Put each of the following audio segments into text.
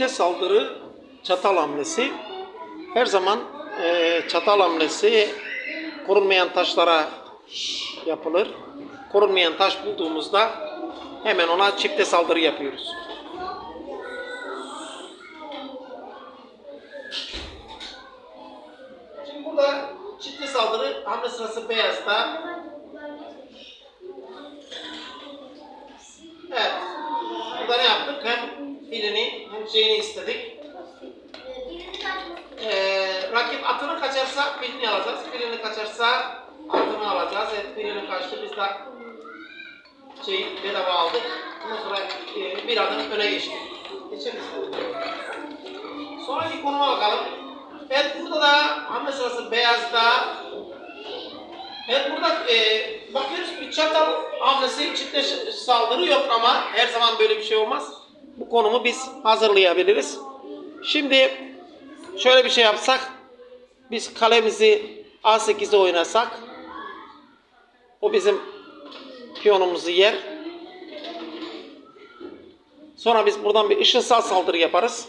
çifte saldırı çatal hamlesi. Her zaman e, çatal hamlesi korunmayan taşlara yapılır. Korunmayan taş bulduğumuzda hemen ona çifte saldırı yapıyoruz. Şimdi burada çifte saldırı hamle sırası beyazda. Evet. Burada ne yaptık? Hem birini şeyini istedik. Ee, rakip atını kaçarsa birini alacağız. Birini kaçarsa atını alacağız. Evet birini kaçtı. Biz de şey bedava aldık. Ondan sonra e, bir adım öne geçtik. Geçelim. Sonraki konuma bakalım. Evet burada da hamle sırası beyazda. Evet burada e, bakıyoruz bir çatal hamlesi çifte saldırı yok ama her zaman böyle bir şey olmaz. Bu konumu biz hazırlayabiliriz. Şimdi şöyle bir şey yapsak. Biz kalemizi A8'de oynasak. O bizim piyonumuzu yer. Sonra biz buradan bir ışınsal saldırı yaparız.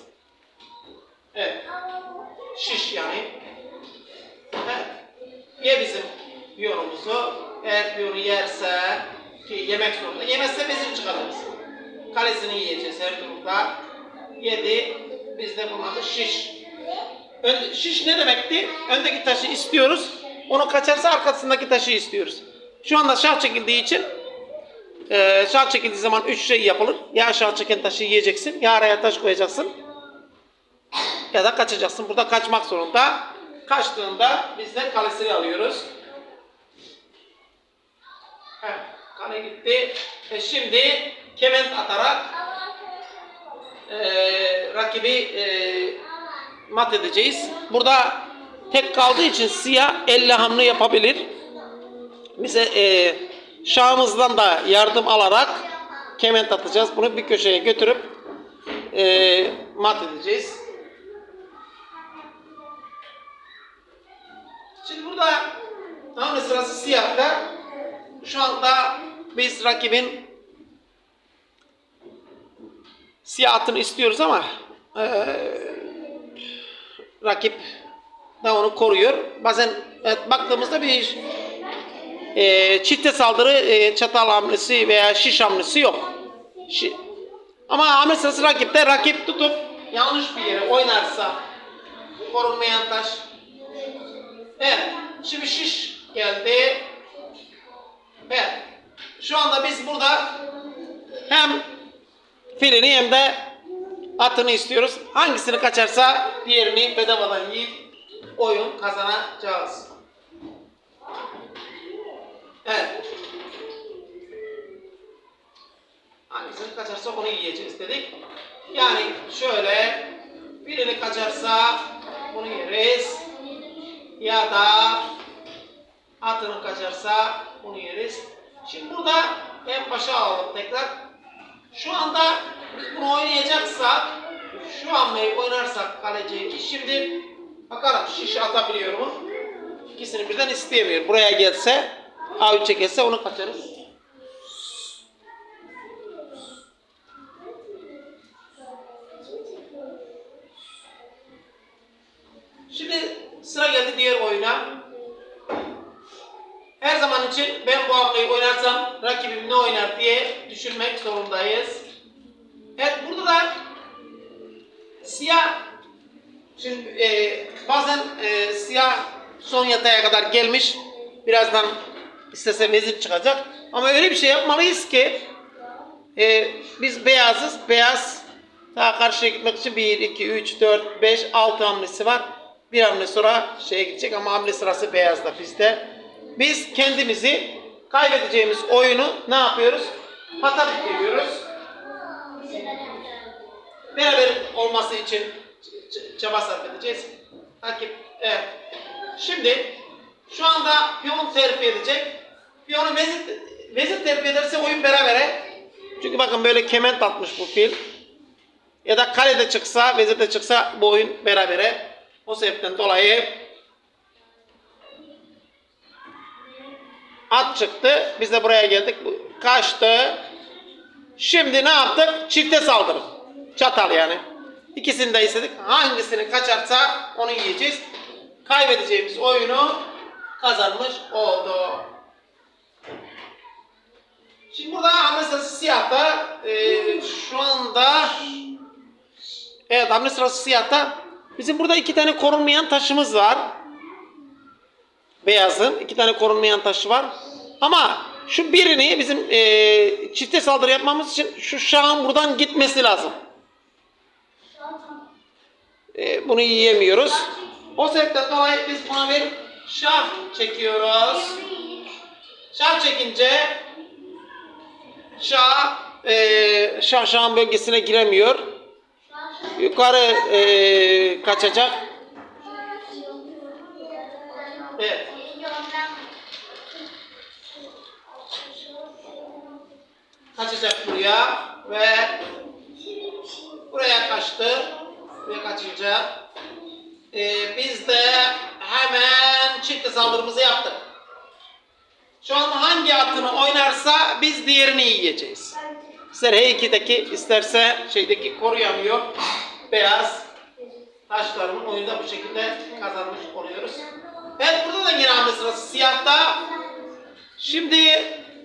Evet. Şiş yani. Evet. Ye bizim piyonumuzu. Eğer piyonu yerse ki yemek zorunda. Yemezse vezir çıkarırız. Kalesini yiyeceğiz her durumda. Yedi. Biz de bunun adı şiş. Ön, şiş ne demekti? Öndeki taşı istiyoruz. Onu kaçarsa arkasındaki taşı istiyoruz. Şu anda şah çekildiği için e, şah çekildiği zaman üç şey yapılır. Ya şah çeken taşı yiyeceksin, ya araya taş koyacaksın, ya da kaçacaksın. Burada kaçmak zorunda. Kaçtığında biz de kalesini alıyoruz. Evet, kale gitti. E şimdi kement atarak e, rakibi e, mat edeceğiz. Burada tek kaldığı için siyah elle hamle yapabilir. Bize e, şahımızdan da yardım alarak kement atacağız. Bunu bir köşeye götürüp e, mat edeceğiz. Şimdi burada hamle sırası siyahta. Şu anda biz rakibin siyah atını istiyoruz ama eee, rakip da onu koruyor. Bazen evet, baktığımızda bir eee, çifte saldırı eee, çatal hamlesi veya şiş hamlesi yok. Şi- ama hamle sırası rakipte rakip tutup yanlış bir yere oynarsa korunmayan taş Evet. Şimdi şiş geldi. Evet. Şu anda biz burada hem filini hem de atını istiyoruz. Hangisini kaçarsa diğerini bedavadan yiyip oyun kazanacağız. Evet. Hangisini kaçarsa onu yiyeceğiz dedik. Yani şöyle birini kaçarsa bunu yeriz ya da atını kaçarsa bunu yeriz. Şimdi burada en başa alalım tekrar. Şu anda biz bunu oynayacaksak şu hamleyi oynarsak kaleci şimdi bakalım şiş atabiliyor mu? İkisini birden isteyemiyor. Buraya gelse A3 çekerse onu kaçarız. Şimdi sıra geldi diğer oyuna. Her zaman için ben bu hamleyi oynarsam rakibim ne oynar diye düşünmek zorundayız. Evet burada da siyah şimdi e, bazen e, siyah son yataya kadar gelmiş. Birazdan istese vezir çıkacak. Ama öyle bir şey yapmalıyız ki e, biz beyazız. Beyaz daha karşıya gitmek için 1, 2, 3, 4, 5, 6 hamlesi var. Bir hamle sonra şeye gidecek ama hamle sırası beyazda bizde. Biz kendimizi kaybedeceğimiz oyunu ne yapıyoruz? Pata bitiriyoruz. Beraber olması için çaba sarf edeceğiz. Takip. Evet. Şimdi şu anda piyon terfi edecek. Piyonu vezir, vezir terfi ederse oyun berabere. Çünkü bakın böyle kement atmış bu fil. Ya da kalede çıksa, vezirde çıksa bu oyun berabere. O sebepten dolayı at çıktı. Biz de buraya geldik. Kaçtı. Şimdi ne yaptık? Çifte saldırı. Çatal yani. İkisini de istedik. Hangisini kaçarsa onu yiyeceğiz. Kaybedeceğimiz oyunu kazanmış oldu. Şimdi burada hamle sırası siyahta. Ee, şu anda evet hamle sırası siyahta. Bizim burada iki tane korunmayan taşımız var. Beyazın iki tane korunmayan taşı var. Ama şu birini bizim ee, çifte saldırı yapmamız için şu şahın buradan gitmesi lazım. Ee, bunu yiyemiyoruz. O sebepten dolayı biz buna bir şah çekiyoruz. Şah çekince şah e, şah şahın bölgesine giremiyor. Yukarı e, kaçacak. Evet. Kaçacak buraya ve buraya kaçtı. Buraya kaçınca e, biz de hemen çift saldırımızı yaptık. Şu an hangi atını oynarsa biz diğerini yiyeceğiz. İster H2'deki isterse şeydeki koruyamıyor. Beyaz taşlarının oyunda bu şekilde kazanmış oluyoruz. Evet burada da yine hamle sırası siyahta. Şimdi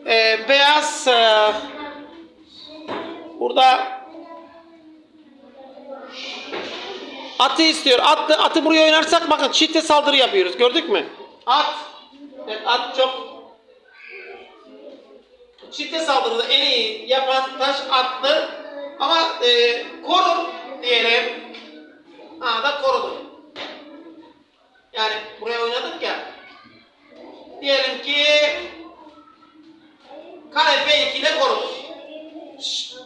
e, beyaz e, burada atı istiyor. Atı, atı buraya oynarsak bakın çifte saldırı yapıyoruz. Gördük mü? At. Evet, at çok çifte saldırıda en iyi yapan taş attı. Ama e, korur diyelim. Ha da korudu. Yani buraya oynadık ya. Diyelim ki kare F2 ile korudu. Şşt.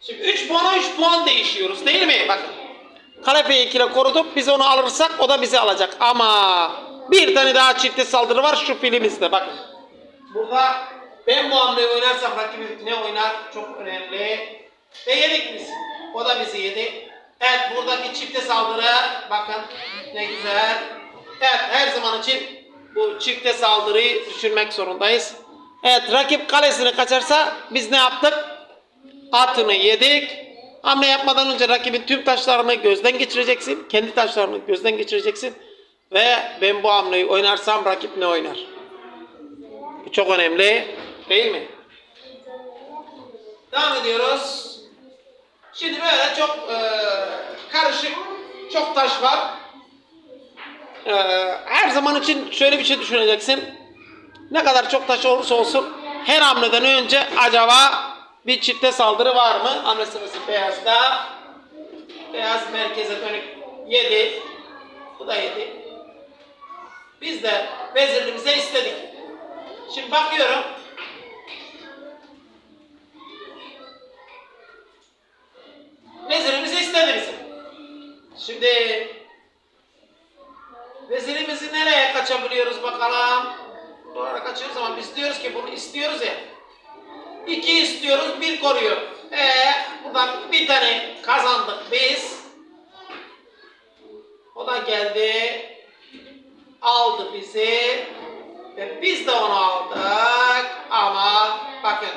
Şimdi 3 puana 3 puan değişiyoruz değil mi? Bakın. Kale F2 ile koruduk. Biz onu alırsak o da bizi alacak. Ama bir tane daha çifte saldırı var şu filimizde. Bakın. Burada ben bu hamleyi oynarsam rakibim ne oynar? Çok önemli. Ve yedik biz. O da bizi yedi. Evet buradaki çifte saldırı bakın ne güzel. Evet her zaman için bu çifte saldırıyı düşürmek zorundayız. Evet rakip kalesini kaçarsa biz ne yaptık? Atını yedik. Hamle yapmadan önce rakibin tüm taşlarını gözden geçireceksin. Kendi taşlarını gözden geçireceksin. Ve ben bu hamleyi oynarsam rakip ne oynar? Bu çok önemli. Değil mi? Devam ediyoruz. Şimdi böyle çok e, karışık, çok taş var. E, her zaman için şöyle bir şey düşüneceksin. Ne kadar çok taş olursa olsun her hamleden önce acaba bir çifte saldırı var mı? Sırası beyazda. Beyaz merkeze dönük 7. Bu da 7. Biz de vezirliğimize istedik. Şimdi bakıyorum. Vezirimizi istedi bizim. Şimdi vezirimizi nereye kaçabiliyoruz bakalım. Doğru kaçıyoruz ama biz diyoruz ki bunu istiyoruz ya. İki istiyoruz, bir koruyor. Ee, buradan bir tane kazandık biz. O da geldi. Aldı bizi. Ve biz de onu aldık. Ama bakın.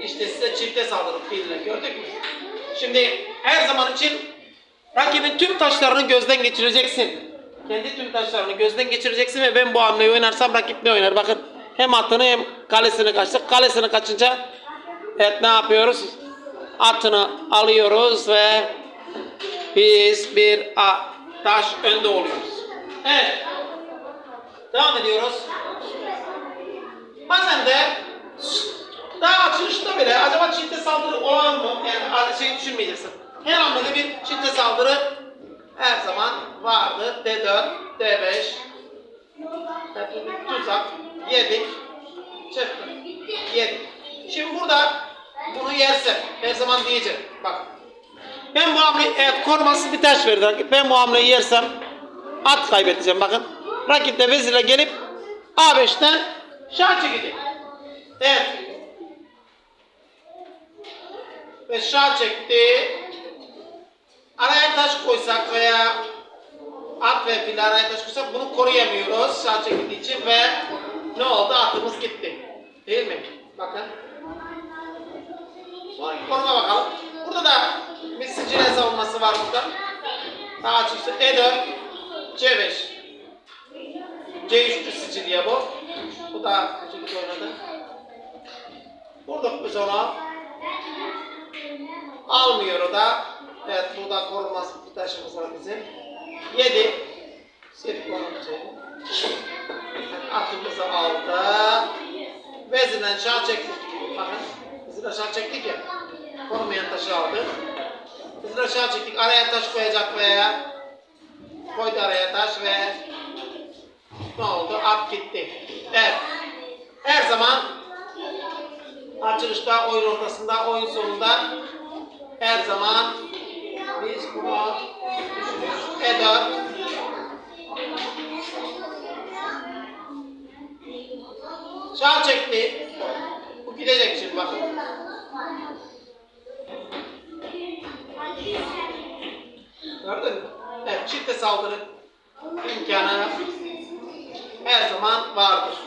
İşte size çifte saldırı fiille gördük mü? Şimdi her zaman için rakibin tüm taşlarını gözden geçireceksin. Kendi tüm taşlarını gözden geçireceksin ve ben bu hamleyi oynarsam rakip ne oynar? Bakın hem atını hem kalesini kaçtık. Kalesini kaçınca evet ne yapıyoruz? Atını alıyoruz ve biz bir a, taş önde oluyoruz. Evet. Devam ediyoruz. Bazen de daha açılışta bile acaba çifte saldırı olan mı? Yani şeyi düşünmeyeceksin. Her hamlede bir çifte saldırı her zaman vardı. D4, D5, tuzak, yedik, çıktı, yedik. Şimdi burada bunu yersen her zaman diyeceğim. Bak. Ben bu hamleyi, evet koruması bir taş verdi rakip. Ben bu hamleyi yersem at kaybedeceğim bakın. Rakip de vezirle gelip A5'ten şah çekecek. Evet. Ve şah çekti. Araya taş koysak veya at ve fil araya taş koysak bunu koruyamıyoruz şah çekildiği için ve ne oldu? Atımız gitti. Değil mi? Bakın. Konuma bakalım. Burada da bir sicile savunması var burada? Daha çıksın. E4, C5. C3 Sicilya bu. Bu da şekilde oynadı. Vurduk biz ona. Almıyor o da. Evet burada korunmaz bir taşımız var bizim. 7. Sirk için. Atımızı aldı. Vezinden aşağı çektik. Bakın. Vezir aşağı çektik ya. Konmayan taşı aldı. Vezir aşağı çektik. Araya taş koyacak veya koydu araya taş ve ne oldu? At gitti. Evet. Her zaman açılışta, oyun ortasında, oyun sonunda her zaman biz bunu düşünürüz. E4 Sağ çekti. Bu gidecek şimdi bak. Gördün mü? Evet, çifte saldırı imkanı her zaman vardır.